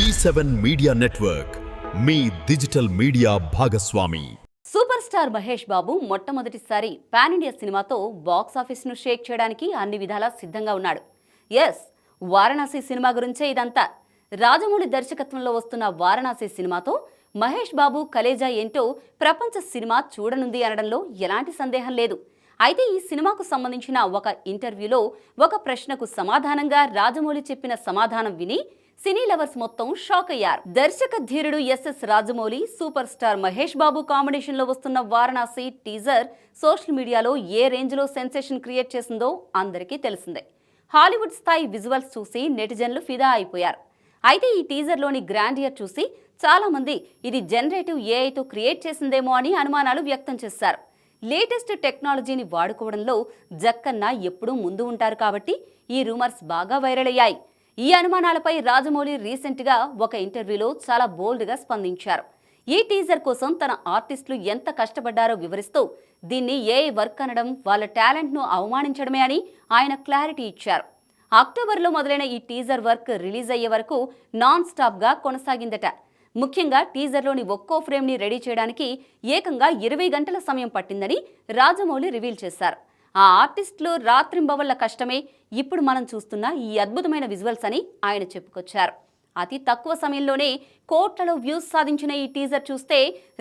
G seven media network మీ digital media భాగస్వామి. Super star Mahesh Babu మొట్టమొదటిసారి పాన్ ఇండియా సినిమాతో బాక్స్ ఆఫీస్ను షేక్ చేయడానికి అన్ని విధాలా సిద్ధంగా ఉన్నాడు. ఎస్ వారణాసి సినిమా గురించే ఇదంతా. రాజమౌళి దర్శకత్వంలో వస్తున్న వారణాసి సినిమాతో మహేష్ బాబు కలేజా ఏంటో ప్రపంచ సినిమా చూడనుంది అనడంలో ఎలాంటి సందేహం లేదు. అయితే ఈ సినిమాకు సంబంధించిన ఒక ఇంటర్వ్యూలో ఒక ప్రశ్నకు సమాధానంగా రాజమౌళి చెప్పిన సమాధానం విని సినీ లవర్స్ మొత్తం షాక్ అయ్యారు. దర్శక ధీరుడు SS Rajamouli super star Mahesh Babu కాంబినేషన్లో వస్తున్న వారణాసి టీజర్ సోషల్ మీడియాలో ఏ రేంజ్లో సెన్సేషన్ క్రియేట్ చేసిందో అందరికీ తెలిసిందే. హాలీవుడ్ స్థాయి విజువల్స్ చూసి నెటిజన్లు ఫిదా అయిపోయారు. అయితే ఈ టీజర్లోని గ్రాండియర్ చూసి చాలామంది ఇది జనరేటివ్ ఏఐతో క్రియేట్ చేసిందేమో అని అనుమానాలు వ్యక్తం చేశారు. లేటెస్ట్ టెక్నాలజీని వాడుకోవడంలో జక్కన్న ఎప్పుడూ ముందు ఉంటారు కాబట్టి ఈ రూమర్స్ బాగా వైరల్ అయ్యాయి. ఈ అనుమానాలపై రాజమౌళి రీసెంట్గా ఒక ఇంటర్వ్యూలో చాలా బోల్డ్గా స్పందించారు. ఈ టీజర్ కోసం తన ఆర్టిస్టులు ఎంత కష్టపడ్డారో వివరిస్తూ దీన్ని ఏ వర్క్ అనడం వాళ్ళ టాలెంట్ను అవమానించడమే అని ఆయన క్లారిటీ ఇచ్చారు. అక్టోబర్లో మొదలైన ఈ టీజర్ వర్క్ రిలీజ్ అయ్యే వరకు నాన్ స్టాప్గా కొనసాగిందట. ముఖ్యంగా టీజర్లోని ఒక్కో ఫ్రేమ్ని రెడీ చేయడానికి ఏకంగా ఇరవై గంటల సమయం పట్టిందని రాజమౌళి రివీల్ చేశారు. ఆ ఆర్టిస్టులు రాత్రింబవళ్ళ కష్టమే ఇప్పుడు మనం చూస్తున్న ఈ అద్భుతమైన విజువల్స్ అని ఆయన చెప్పుకొచ్చారు. అతి తక్కువ సమయంలోనే కోట్లలో వ్యూస్ సాధించిన ఈ టీజర్ చూస్తే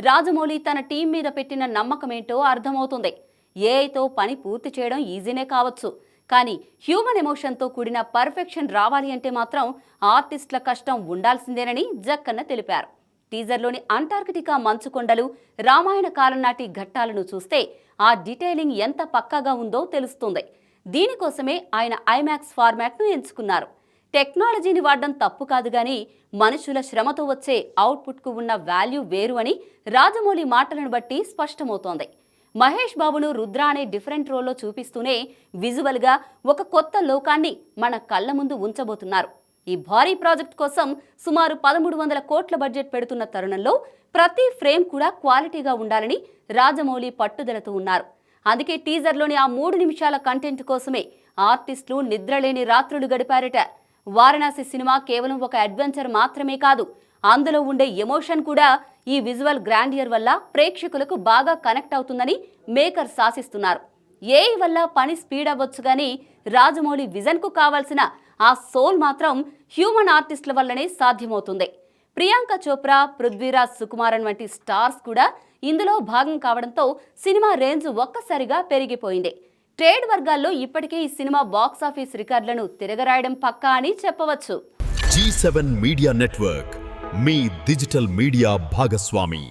రాజమౌళి తన టీం మీద పెట్టిన నమ్మకమేంటో అర్థమవుతుంది. ఏఐతో పని పూర్తి చేయడం ఈజీనే కావచ్చు. కానీ హ్యూమన్ ఎమోషన్తో కూడిన పర్ఫెక్షన్ రావాలి అంటే మాత్రం ఆర్టిస్టుల కష్టం ఉండాల్సిందేనని జక్కన్న తెలిపారు. టీజర్లోని అంటార్కిటికా మంచుకొండలు రామాయణ కాలం నాటి ఘట్టాలను చూస్తే ఆ డీటెయిలింగ్ ఎంత పక్కాగా ఉందో తెలుస్తుంది. దీనికోసమే ఆయన ఐమాక్స్ ఫార్మాట్ను ఎంచుకున్నారు. టెక్నాలజీని వాడడం తప్పు కాదు గాని మనుషుల శ్రమతో వచ్చే అవుట్పుట్కు ఉన్న వాల్యూ వేరు అని రాజమౌళి మాటలను బట్టి స్పష్టమవుతోంది. మహేష్ బాబును రుద్ర అనే డిఫరెంట్ రోల్లో చూపిస్తూనే విజువల్గా ఒక కొత్త లోకాన్ని మన కళ్ళ ముందు ఉంచబోతున్నారు. ఈ భారీ ప్రాజెక్ట్ కోసం సుమారు పదమూడు వందల కోట్ల బడ్జెట్ పెడుతున్న తరుణంలో ప్రతి ఫ్రేమ్ కూడా క్వాలిటీగా ఉండాలని రాజమౌళి పట్టుదలతో ఉన్నారు. అందుకే టీజర్లోని ఆ మూడు నిమిషాల కంటెంట్ కోసమే ఆర్టిస్టులు నిద్రలేని రాత్రులు గడిపారట. వారణాసి సినిమా కేవలం ఒక అడ్వెంచర్ మాత్రమే కాదు అందులో ఉండే ఎమోషన్ కూడా ఈ విజువల్ గ్రాండియర్ వల్ల ప్రేక్షకులకు బాగా కనెక్ట్ అవుతుందని మేకర్స్ ఆశిస్తున్నారు ఏఐ వల్ల పని స్పీడ్ అవ్వచ్చు కానీ రాజమౌళి విజన్కు కావాల్సిన ఆ సోల్ మాత్రం హ్యూమన్ ఆర్టిస్టుల వల్లనే సాధ్యమవుతుంది. ప్రియాంక చోప్రా పృథ్వీరాజ్ సుకుమారన్ వంటి స్టార్స్ కూడా ఇందులో భాగం కావడంతో సినిమా రేంజ్ ఒక్కసారిగా పెరిగిపోయింది. ట్రేడ్ వర్గాల్లో ఇప్పటికే ఈ సినిమా బాక్స్ ఆఫీస్ రికార్డులను తిరగరాయడం పక్కా అని చెప్పవచ్చు. జీ సెవెన్ మీడియా నెట్వర్క్ మీ డిజిటల్ మీడియా భాగస్వామి